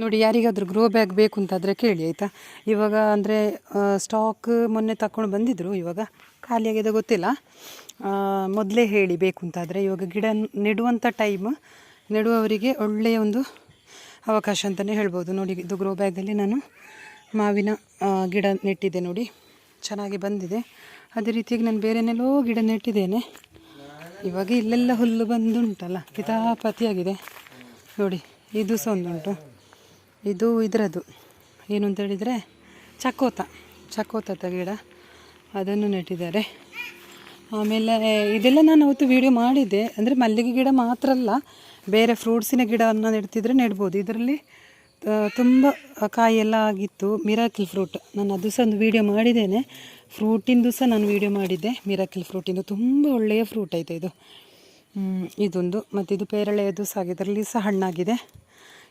ನೋಡಿ, ಯಾರಿಗಾದರೂ grow bag ಬೇಕು ಅಂತಾದರೆ ಕೇಳಿ, ಆಯಿತಾ? ಇವಾಗ ಅಂದರೆ ಸ್ಟಾಕ್ ಮೊನ್ನೆ ತಕೊಂಡು ಬಂದಿದ್ದರು ಇವಾಗ ಖಾಲಿಯಾಗಿದೆ ಗೊತ್ತಿಲ್ಲ. ಮೊದಲೇ ಹೇಳಿ ಬೇಕು ಅಂತಾದರೆ ಇವಾಗ ಗಿಡ ನೆಡುವಂಥ ಟೈಮ್ ನೆಡುವವರಿಗೆ ಒಳ್ಳೆಯ ಒಂದು ಅವಕಾಶ ಅಂತಲೇ ಹೇಳ್ಬೋದು. ನೋಡಿ, ಇದು ಗ್ರೋ ಬ್ಯಾಗಲ್ಲಿ ನಾನು ಮಾವಿನ ಗಿಡ ನೆಟ್ಟಿದ್ದೆ ನೋಡಿ, ಚೆನ್ನಾಗಿ ಬಂದಿದೆ. ಅದೇ ರೀತಿಯಾಗಿ ನಾನು ಬೇರೆನೆಲ್ಲೋ ಗಿಡ ನೆಟ್ಟಿದ್ದೇನೆ. ಇವಾಗ ಇಲ್ಲೆಲ್ಲ ಹುಲ್ಲು ಬಂದುಂಟಲ್ಲ, ಕಿತಾಪತಿಯಾಗಿದೆ. ನೋಡಿ, ಇದು ಸಹ ಒಂದುಂಟು. ಇದು ಇದರದ್ದು. ಏನು ಅಂತ ಹೇಳಿದರೆ ಚಕೋತ. ಚಕೋತ ಗಿಡ. ಅದನ್ನು ನೆಟ್ಟಿದ್ದಾರೆ. ಆಮೇಲೆ ಇದೆಲ್ಲ ನಾನು ಅವತ್ತು ವೀಡಿಯೋ ಮಾಡಿದ್ದೆ. ಅಂದರೆ ಮಲ್ಲಿಗೆ ಗಿಡ ಮಾತ್ರ ಅಲ್ಲ, ಬೇರೆ ಫ್ರೂಟ್ಸಿನ ಗಿಡವನ್ನು ನೆಡ್ತಿದ್ರೆ ನೆಡ್ಬೋದು. ಇದರಲ್ಲಿ ತುಂಬ ಕಾಯಿಯೆಲ್ಲ ಆಗಿತ್ತು. ಮಿರಾಕಿಲ್ ಫ್ರೂಟ್ ನಾನು ಅದು ಸಹ ಒಂದು ವೀಡಿಯೋ ಮಾಡಿದ್ದೇನೆ. ಫ್ರೂಟಿಂದು ಸಹ ನಾನು ವೀಡಿಯೋ ಮಾಡಿದ್ದೆ. ಮಿರಾಕಿಲ್ ಫ್ರೂಟಿಂದು ತುಂಬ ಒಳ್ಳೆಯ ಫ್ರೂಟ್ ಐತೆ ಇದು. ಇದೊಂದು. ಮತ್ತು ಇದು ಪೇರಳೆಯದು ಸಹ ಇದರಲ್ಲಿ ಸಹ ಹಣ್ಣಾಗಿದೆ.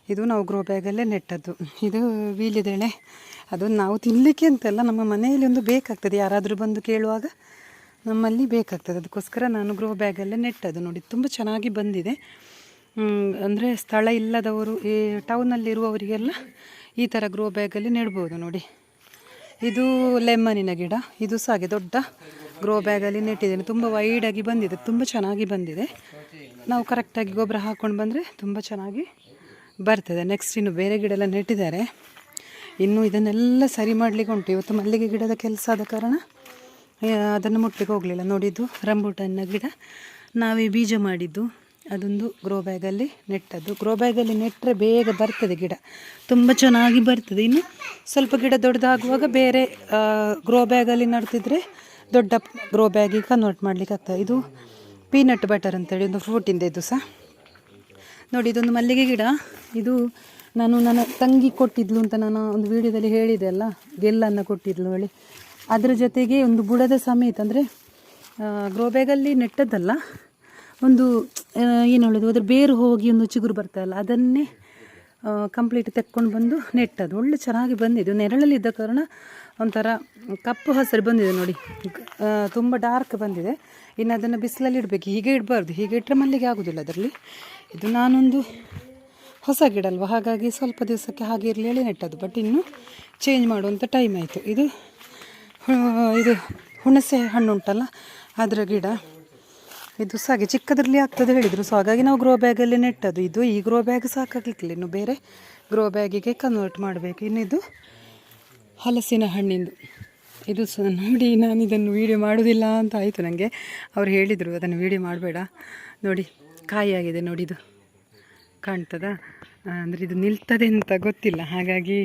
ಇದು ನಾವು ಗ್ರೋ ಬ್ಯಾಗಲ್ಲೇ ನೆಟ್ಟದ್ದು. ಇದು ವೀಲಿದೆಳೆ ಅದು ನಾವು ತಿನ್ನಲಿಕ್ಕೆ ಅಂತಲ್ಲ, ನಮ್ಮ ಮನೆಯಲ್ಲಿ ಒಂದು ಬೇಕಾಗ್ತದೆ. ಯಾರಾದರೂ ಬಂದು ಕೇಳುವಾಗ ನಮ್ಮಲ್ಲಿ ಬೇಕಾಗ್ತದೆ. ಅದಕ್ಕೋಸ್ಕರ ನಾನು ಗ್ರೋ ಬ್ಯಾಗಲ್ಲೇ ನೆಟ್ಟದ್ದು. ನೋಡಿ, ತುಂಬ ಚೆನ್ನಾಗಿ ಬಂದಿದೆ. ಅಂದರೆ ಸ್ಥಳ ಇಲ್ಲದವರು, ಈ ಟೌನಲ್ಲಿರುವವರಿಗೆಲ್ಲ ಈ ಥರ ಗ್ರೋ ಬ್ಯಾಗಲ್ಲಿ ನೆಡ್ಬೋದು ನೋಡಿ. ಇದು ಲೆಮನಿನ ಗಿಡ. ಇದು ಸಹ ಹಾಗೆ ದೊಡ್ಡ ಗ್ರೋ ಬ್ಯಾಗಲ್ಲಿ ನೆಟ್ಟಿದ್ದೇನೆ. ತುಂಬ ವೈಡಾಗಿ ಬಂದಿದೆ. ತುಂಬ ಚೆನ್ನಾಗಿ ಬಂದಿದೆ. ನಾವು ಕರೆಕ್ಟಾಗಿ ಗೊಬ್ಬರ ಹಾಕ್ಕೊಂಡು ಬಂದರೆ ತುಂಬ ಚೆನ್ನಾಗಿ ಬರ್ತದೆ. ನೆಕ್ಸ್ಟ್ ಇನ್ನು ಬೇರೆ ಗಿಡ ಎಲ್ಲ ನೆಟ್ಟಿದ್ದಾರೆ. ಇನ್ನು ಇದನ್ನೆಲ್ಲ ಸರಿ ಮಾಡಲಿಕ್ಕೆ ಉಂಟು. ಇವತ್ತು ಮಲ್ಲಿಗೆ ಗಿಡದ ಕೆಲಸ ಆದ ಕಾರಣ ಅದನ್ನು ಮುಟ್ಟಲಿಕ್ಕೆ ಹೋಗಲಿಲ್ಲ. ನೋಡಿದ್ದು ರಂಬೂಟನ್ನ ಗಿಡ. ನಾವೇ ಬೀಜ ಮಾಡಿದ್ದು. ಅದೊಂದು ಗ್ರೋ ಬ್ಯಾಗಲ್ಲಿ ನೆಟ್ಟದ್ದು. ಗ್ರೋ ಬ್ಯಾಗಲ್ಲಿ ನೆಟ್ಟರೆ ಬೇಗ ಬರ್ತದೆ ಗಿಡ. ತುಂಬ ಚೆನ್ನಾಗಿ ಬರ್ತದೆ. ಇನ್ನು ಸ್ವಲ್ಪ ಗಿಡ ದೊಡ್ಡದಾಗುವಾಗ ಬೇರೆ ಗ್ರೋ ಬ್ಯಾಗಲ್ಲಿ ನಡ್ತಿದ್ರೆ ದೊಡ್ಡ ಗ್ರೋ ಬ್ಯಾಗಿಗೆ ಕನ್ವರ್ಟ್ ಮಾಡಲಿಕ್ಕೆ ಆಗ್ತದೆ. ಇದು ಪೀನಟ್ ಬಟರ್ ಅಂತೇಳಿ ಒಂದು ಫ್ರೂಟಿಂದ ಇದು ಸಹ. ನೋಡಿ, ಇದೊಂದು ಮಲ್ಲಿಗೆ ಗಿಡ. ಇದು ನಾನು ನನ್ನ ತಂಗಿ ಕೊಟ್ಟಿದ್ಲು ಅಂತ ನಾನು ಒಂದು ವಿಡಿಯೋದಲ್ಲಿ ಹೇಳಿದೆ ಅಲ್ಲ? ಗೆಲ್ಲನ್ನು ಕೊಟ್ಟಿದ್ಲು ಹೇಳಿ. ಅದರ ಜೊತೆಗೆ ಒಂದು ಬುಡದ ಸಮೇತ, ಅಂದರೆ ಗ್ರೋಬ್ಯಾಗಲ್ಲಿ ನೆಟ್ಟದ್ದಲ್ಲ? ಒಂದು ಏನು ಹೇಳೋದು, ಅದ್ರ ಬೇರು ಹೋಗಿ ಒಂದು ಚಿಗುರು ಬರ್ತಲ್ಲ ಅದನ್ನೇ ಕಂಪ್ಲೀಟ್ ತೆಕ್ಕೊಂಡು ಬಂದು ನೆಟ್ಟದು ಒಳ್ಳೆ ಚೆನ್ನಾಗಿ ಬಂದಿದೆ. ನೆರಳಲ್ಲಿ ಇದ್ದ ಕಾರಣ ಒಂಥರ ಕಪ್ಪು ಹಸಿರು ಬಂದಿದೆ ನೋಡಿ. ತುಂಬ ಡಾರ್ಕ್ ಬಂದಿದೆ. ಇನ್ನು ಅದನ್ನು ಬಿಸಿಲಲ್ಲಿ ಇಡಬೇಕು. ಹೀಗೆ ಇಡಬಾರ್ದು. ಹೀಗೆ ಇಟ್ಟರೆ ಮಲ್ಲಿಗೆ ಆಗೋದಿಲ್ಲ ಅದರಲ್ಲಿ. ಇದು ನಾನೊಂದು ಹೊಸ ಗಿಡ ಅಲ್ವ? ಹಾಗಾಗಿ ಸ್ವಲ್ಪ ದಿವಸಕ್ಕೆ ಹಾಗೆ ಇರಲಿ ಹೇಳಿ ನೆಟ್ಟದು ಬಟ್ ಇನ್ನು ಚೇಂಜ್ ಮಾಡುವಂಥ ಟೈಮ್ ಆಯಿತು. ಇದು ಇದು ಹುಣಸೆ ಹಣ್ಣು ಉಂಟಲ್ಲ, ಅದರ ಗಿಡ. ಇದು ಸಹ ಹಾಗೆ ಚಿಕ್ಕದ್ರಲ್ಲಿ ಆಗ್ತದೆ ಹೇಳಿದರು. ಸೊ ಹಾಗಾಗಿ ನಾವು ಗ್ರೋ ಬ್ಯಾಗಲ್ಲಿ ನೆಟ್ಟದು ಇದು ಈ ಗ್ರೋ ಬ್ಯಾಗ್ ಸಾಕಾಗಲಿಕ್ಕಿಲ್ಲ. ಇನ್ನು ಬೇರೆ ಗ್ರೋ ಬ್ಯಾಗಿಗೆ ಕನ್ವರ್ಟ್ ಮಾಡಬೇಕು. ಇನ್ನಿದು ಹಲಸಿನ ಹಣ್ಣಿಂದು. ಇದು ಸಹ ನೋಡಿ ನಾನು ಇದನ್ನು ವೀಡಿಯೋ ಮಾಡೋದಿಲ್ಲ ಅಂತ ಆಯಿತು ನನಗೆ ಅವ್ರು ಹೇಳಿದರು, ಅದನ್ನು ವೀಡಿಯೋ ಮಾಡಬೇಡ. ನೋಡಿ, ಕಾಯಿಯಾಗಿದೆ ನೋಡಿ ಇದು. ಕಾಣ್ತದ? ಅಂದರೆ ಇದು ನಿಲ್ತದೆ ಅಂತ ಗೊತ್ತಿಲ್ಲ. ಹಾಗಾಗಿ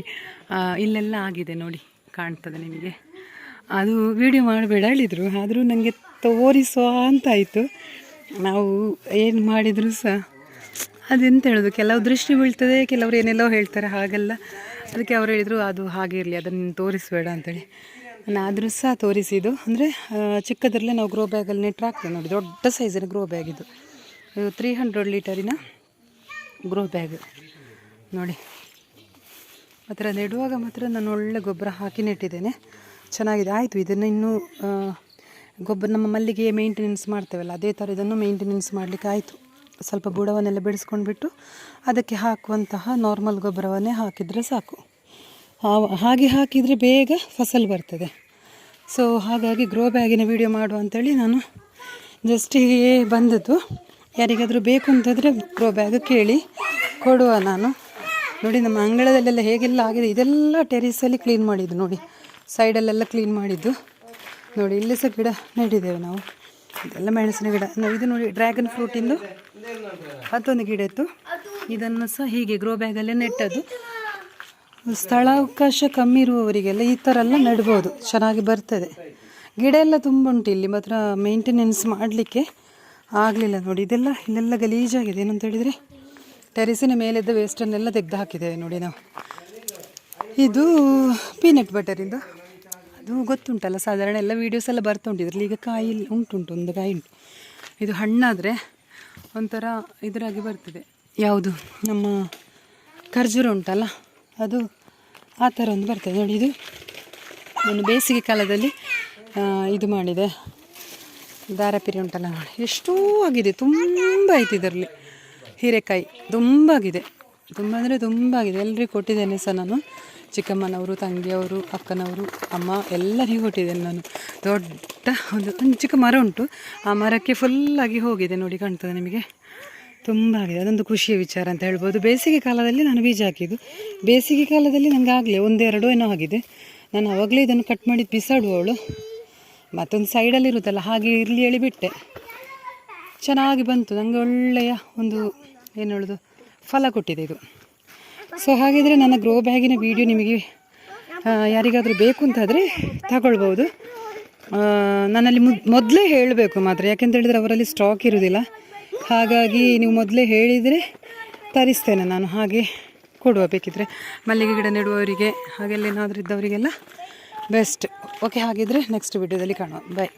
ಇಲ್ಲೆಲ್ಲ ಆಗಿದೆ ನೋಡಿ, ಕಾಣ್ತದೆ ನಿಮಗೆ. ಅದು ವಿಡಿಯೋ ಮಾಡಬೇಡ ಹೇಳಿದರು. ಆದರೂ ನನಗೆ ತೋರಿಸುವ ಅಂತ ಆಯಿತು. ನಾವು ಏನು ಮಾಡಿದರೂ ಸಹ, ಅದೆಂತ ಹೇಳೋದು? ಕೆಲವು ದೃಷ್ಟಿ ಬೀಳ್ತದೆ, ಕೆಲವರು ಏನೆಲ್ಲೋ ಹೇಳ್ತಾರೆ, ಹಾಗೆಲ್ಲ. ಅದಕ್ಕೆ ಅವ್ರು ಹೇಳಿದರು, ಅದು ಹಾಗೆ ಇರಲಿ, ಅದನ್ನು ನೀನು ತೋರಿಸಬೇಡ ಅಂತೇಳಿ. ನಾನು ಆದರೂ ಸಹ ತೋರಿಸಿದ್ದು ಅಂದರೆ ಚಿಕ್ಕದರಲ್ಲೇ ನಾವು ಗ್ರೋ ಬ್ಯಾಗಲ್ಲಿ ನೆಟ್ರೆ ಹಾಕ್ತೇವೆ ನೋಡಿ, ದೊಡ್ಡ ಸೈಜಿನ ಗ್ರೋ ಬ್ಯಾಗ್ ಇದು. ಇದು ತ್ರೀ ಹಂಡ್ರೆಡ್ ಲೀಟರಿನ ಗ್ರೋ ಬ್ಯಾಗ್ ನೋಡಿ. ಮಾತ್ರ ನೆಡುವಾಗ ಮಾತ್ರ ನಾನು ಒಳ್ಳೆ ಗೊಬ್ಬರ ಹಾಕಿ ನೆಟ್ಟಿದ್ದೇನೆ. ಚೆನ್ನಾಗಿದೆ. ಆಯಿತು, ಇದನ್ನು ಇನ್ನೂ ಗೊಬ್ಬರ ನಮ್ಮ ಮಲ್ಲಿಗೆ ಮೇಂಟೆನೆನ್ಸ್ ಮಾಡ್ತೇವಲ್ಲ, ಅದೇ ಥರ ಇದನ್ನು ಮೇಂಟೆನೆನ್ಸ್ ಮಾಡಲಿಕ್ಕೆ ಆಯಿತು. ಸ್ವಲ್ಪ ಬುಡವನ್ನೆಲ್ಲ ಬಿಡಿಸ್ಕೊಂಡ್ಬಿಟ್ಟು ಅದಕ್ಕೆ ಹಾಕುವಂತಹ ನಾರ್ಮಲ್ ಗೊಬ್ಬರವನ್ನೇ ಹಾಕಿದರೆ ಸಾಕು. ಹಾಗೆ ಹಾಕಿದರೆ ಬೇಗ ಫಸಲು ಬರ್ತದೆ. ಸೊ ಹಾಗಾಗಿ ಗ್ರೋ ಬ್ಯಾಗಿನ ವಿಡಿಯೋ ಮಾಡುವ ಅಂತೇಳಿ ನಾನು ಜಸ್ಟ್ ಹೀಗೆ ಬಂದದ್ದು. ಯಾರಿಗಾದರೂ ಬೇಕು ಅಂತಂದರೆ ಗ್ರೋ ಬ್ಯಾಗ್ ಕೇಳಿ ಕೊಡುವ ನಾನು. ನೋಡಿ, ನಮ್ಮ ಅಂಗಳದಲ್ಲೆಲ್ಲ ಹೇಗೆಲ್ಲ ಆಗಿದೆ, ಇದೆಲ್ಲ ಟೆರಿಸಲ್ಲಿ ಕ್ಲೀನ್ ಮಾಡಿದ್ದು ನೋಡಿ. ಸೈಡಲ್ಲೆಲ್ಲ ಕ್ಲೀನ್ ಮಾಡಿದ್ದು. ನೋಡಿ, ಇಲ್ಲಿ ಸಹ ಗಿಡ ನೆಟ್ಟಿದ್ದೇವೆ ನಾವು. ಇದೆಲ್ಲ ಮೆಣಸಿನ ಗಿಡ. ಇದು ನೋಡಿ ಡ್ರ್ಯಾಗನ್ ಫ್ರೂಟಿಂದು ಅದೊಂದು ಗಿಡ ಇತ್ತು. ಇದನ್ನು ಸಹ ಹೀಗೆ ಗ್ರೋ ಬ್ಯಾಗಲ್ಲೇ ನೆಟ್ಟದ್ದು. ಸ್ಥಳಾವಕಾಶ ಕಮ್ಮಿ ಇರುವವರಿಗೆಲ್ಲ ಈ ಥರ ಎಲ್ಲ ನೆಡ್ಬೋದು. ಚೆನ್ನಾಗಿ ಬರ್ತದೆ. ಗಿಡ ಎಲ್ಲ ತುಂಬ ಉಂಟು ಇಲ್ಲಿ, ಮಾತ್ರ ಮೇಂಟೆನೆನ್ಸ್ ಮಾಡಲಿಕ್ಕೆ ಆಗಲಿಲ್ಲ ನೋಡಿ. ಇದೆಲ್ಲ, ಇಲ್ಲೆಲ್ಲ ಗಲೀಜಾಗಿದೆ. ಏನಂತ ಹೇಳಿದರೆ, ಟೆರೆಸಿನ ಮೇಲಿದ್ದ ವೇಸ್ಟನ್ನೆಲ್ಲ ತೆಗೆದು ಹಾಕಿದ್ದೇವೆ ನೋಡಿ ನಾವು. ಇದು ಪೀನಟ್ ಬಟರಿಂದ ಅದು ಗೊತ್ತುಂಟಲ್ಲ, ಸಾಧಾರಣ ಎಲ್ಲ ವೀಡಿಯೋಸ್ ಎಲ್ಲ ಬರ್ತಾ ಉಂಟು ಈಗ ಕಾಯಿ ಉಂಟು ಉಂಟುಂಟು, ಒಂದು ಕಾಯಿ ಉಂಟು. ಇದು ಹಣ್ಣಾದರೆ ಒಂಥರ ಇದರಾಗಿ ಬರ್ತದೆ. ಯಾವುದು? ನಮ್ಮ ಖರ್ಜೂರ ಉಂಟಲ್ಲ, ಅದು ಆ ಥರ ಒಂದು ಬರ್ತದೆ. ನೋಡಿ, ಇದು ನಾನು ಬೇಸಿಗೆ ಕಾಲದಲ್ಲಿ ಇದು ಮಾಡಿದೆ. ದಾರಪಿರಿ ಉಂಟಲ್ಲ ನೋಡಿ. ಎಷ್ಟೋ ಆಗಿದೆ. ತುಂಬ ಆಯ್ತು ಇದರಲ್ಲಿ. ಹೀರೆಕಾಯಿ ತುಂಬ ಆಗಿದೆ. ತುಂಬ ಅಂದರೆ ತುಂಬ ಆಗಿದೆ. ಎಲ್ಲರಿಗೂ ಕೊಟ್ಟಿದ್ದೇನೆ ಸಹ ನಾನು. ಚಿಕ್ಕಮ್ಮನವರು, ತಂಗಿಯವರು, ಅಕ್ಕನವರು, ಅಮ್ಮ, ಎಲ್ಲರಿಗೂ ಕೊಟ್ಟಿದ್ದೇನೆ ನಾನು. ದೊಡ್ಡ ಒಂದು ಒಂದು ಚಿಕ್ಕ ಮರ ಉಂಟು. ಆ ಮರಕ್ಕೆ ಫುಲ್ಲಾಗಿ ಹೋಗಿದೆ. ನೋಡಿ, ಕಾಣ್ತದೆ ನಿಮಗೆ. ತುಂಬ ಆಗಿದೆ ಅದೊಂದು ಖುಷಿಯ ವಿಚಾರ ಅಂತ ಹೇಳ್ಬೋದು. ಬೇಸಿಗೆ ಕಾಲದಲ್ಲಿ ನಾನು ಬೀಜ ಹಾಕಿದ್ದು. ಬೇಸಿಗೆ ಕಾಲದಲ್ಲಿ ನನಗೆ ಆಗಲೇ ಒಂದೆರಡು ಏನೋ ಆಗಿದೆ. ನಾನು ಆವಾಗಲೇ ಇದನ್ನು ಕಟ್ ಮಾಡಿ ಬಿಸಾಡುವವಳು ಮತ್ತೊಂದು ಸೈಡಲ್ಲಿ ಇರುತ್ತಲ್ಲ, ಹಾಗೆ ಇರಲಿ ಹೇಳಿ ಬಿಟ್ಟೆ ಚೆನ್ನಾಗಿ ಬಂತು. ನನಗೆ ಒಳ್ಳೆಯ ಒಂದು, ಏನು ಹೇಳೋದು, ಫಲ ಕೊಟ್ಟಿದೆ ಇದು. ಸೊ ಹಾಗಿದ್ರೆ ನನ್ನ ಗ್ರೋ ಬ್ಯಾಗಿನ ವಿಡಿಯೋ ನಿಮಗೆ ಯಾರಿಗಾದರೂ ಬೇಕು ಅಂತಾದರೆ ತಗೊಳ್ಬೋದು ನಾನಲ್ಲಿ ಮೊದಲೇ ಹೇಳಬೇಕು ಮಾತ್ರ. ಯಾಕೆಂತ ಹೇಳಿದರೆ ಅವರಲ್ಲಿ ಸ್ಟಾಕ್ ಇರೋದಿಲ್ಲ. ಹಾಗಾಗಿ ನೀವು ಮೊದಲೇ ಹೇಳಿದರೆ ತರಿಸ್ತೇನೆ ನಾನು, ಹಾಗೆ ಕೊಡುವ ಬೇಕಿದ್ದರೆ ಮಲ್ಲಿಗೆ ಗಿಡ ನೆಡುವವರಿಗೆ ಹಾಗೆಲ್ಲ ಏನಾದರೂ ಇದ್ದವರಿಗೆಲ್ಲ ಬೆಸ್ಟ್ ಓಕೆ ಹಾಗಿದ್ರೆ ನೆಕ್ಸ್ಟ್ ವಿಡಿಯೋದಲ್ಲಿ ಕಾಣುವ. ಬಾಯ್